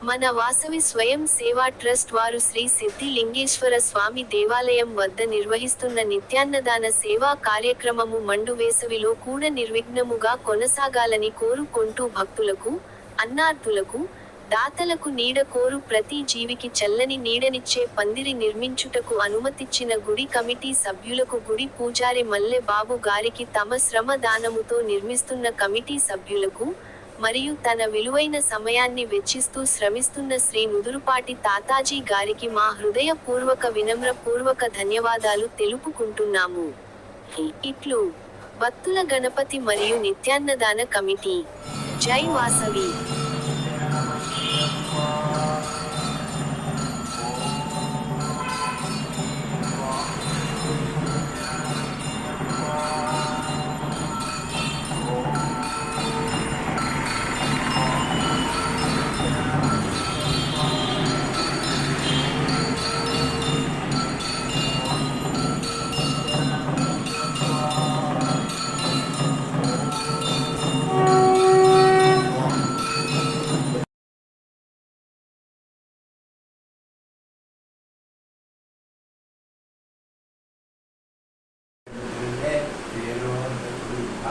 మన వాసవి స్వయం సేవా ట్రస్ట్ వారు శ్రీ సిద్ధి లింగేశ్వర స్వామి దేవాలయం వద్ద నిర్వహిస్తున్న నిత్యాన్నదాన సేవా కార్యక్రమము మండు వేసవిలో కూడా నిర్విఘ్నముగా కొనసాగాలని కోరుకుంటూ భక్తులకు అన్నార్థులకు దాతలకు నీడ కోరు ప్రతి జీవికి చల్లని నీడనిచ్చే పందిరి నిర్మించుటకు అనుమతిచ్చిన గుడి కమిటీ సభ్యులకు గుడి పూజారి మల్లె బాబు గారికి తమ శ్రమ దానముతో నిర్మిస్తున్న కమిటీ సభ్యులకు మరియు తన విలువైన సమయాన్ని వెచ్చిస్తూ శ్రమిస్తున్న శ్రీ నుదురుపాటి తాతాజీ గారికి మా హృదయపూర్వక వినమ్రపూర్వక ధన్యవాదాలు తెలుపుకుంటున్నాము. ఇట్లు భక్తుల గణపతి మరియు నిత్యాన్నదాన కమిటీ. జై వాసవి.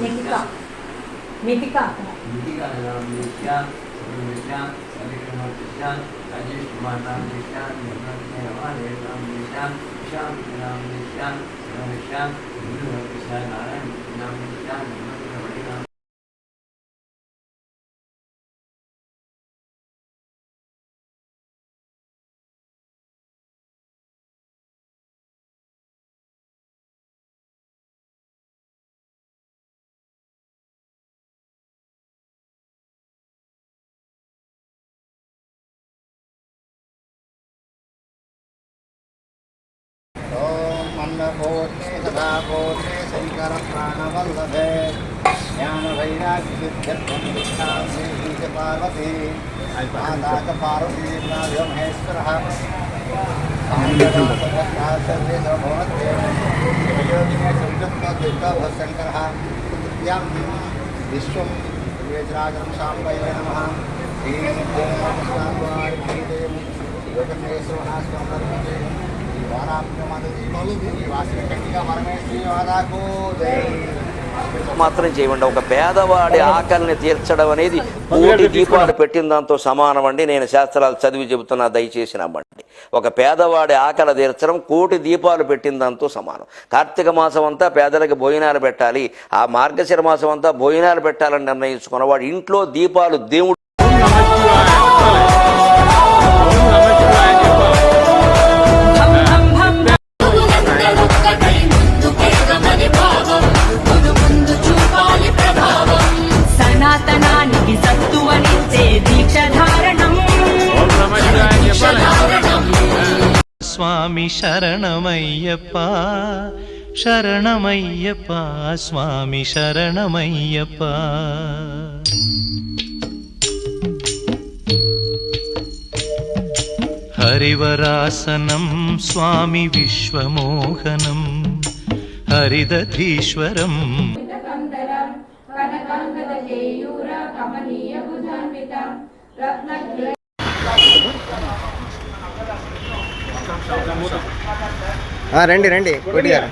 मितिका मितिका मितिका नाम निशा निशा अभिक्रम निशा राजेश कुमार नाम निशा निर्मल नेहवाल नाम निशा श्याम नाम निशा निशा हिंदू नारायण नाम निशा निर्मल मोहने सदा मोहने शंकर प्राणवल्लभे ज्ञानभैराग्यसिद्ध्यर्थं पार्वती माता पार्वती नाभ्यो महेश्वरः सर्वे सर्वभवन्ते योगिने संयुक्तदुर्गभशङ्करः यं विश्वं वेदरागं साम्बये स्वामी మాత్రం చేయండి ఒక పేదవాడి ఆకలిని తీర్చడం అనేది కోటి దీపాలు పెట్టిన దాంతో సమానం అండి నేను శాస్త్రాలు చదివి చెబుతున్నా దయచేసి నమ్మండి. ఒక పేదవాడి ఆకలి తీర్చడం కోటి దీపాలు పెట్టిన దాంతో సమానం. కార్తీక మాసం అంతా పేదలకు భోజనాలు పెట్టాలి. ఆ మార్గశిర మాసం అంతా భోజనాలు పెట్టాలని నిర్ణయించుకున్నవాడు ఇంట్లో దీపాలు దేవుడు சுவாமி சரணமையப்பா சரணமையப்பா சுவாமி சரணமையப்பா हरिवरासनं स्वामि विश्वमोहनं हरिदधीश्वरम् रत्नत्रयं రండి రండి. కోటి గారు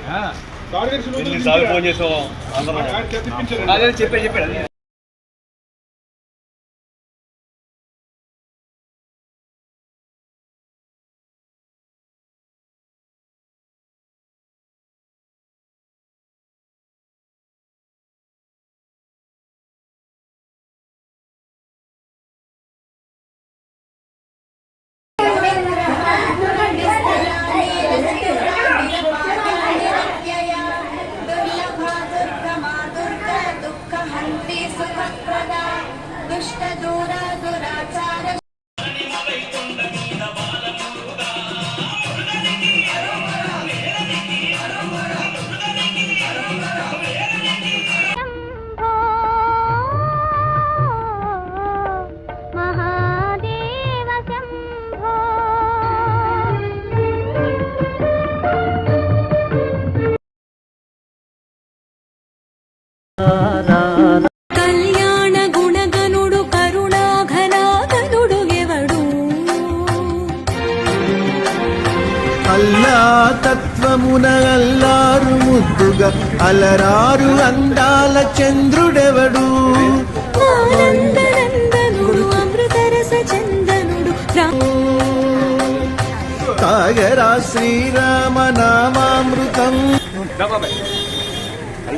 కళ్యాణ గుణగనుడు కరుణాఘనాఘనుడు ఎవడు? అల్లా తత్వమున అల్లారు ముద్దుగా అలరారు అందాల చంద్రుడెవడు? తాగరా శ్రీరామ నామామృతం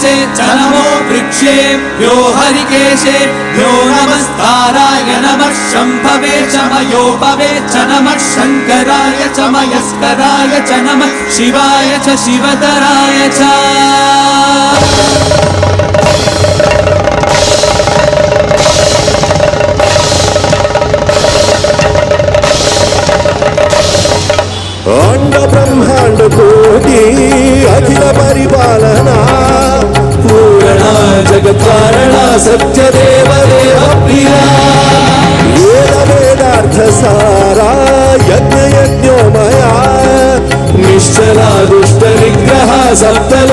हनीयसे च नमो वृक्षेभ्यो हरिकेशेभ्यो नमस्ताराय नमः शम्भवे च मयोपवे च नमः शङ्कराय च मयस्कराय च नमः शिवाय च शिवतराय च సత్యదేవ దేవ ప్రియ వేద వేదార్థ సారా యజ్ఞ యజ్ఞోమయా నిశ్చల దుష్ట నిగ్రహ సప్తలోక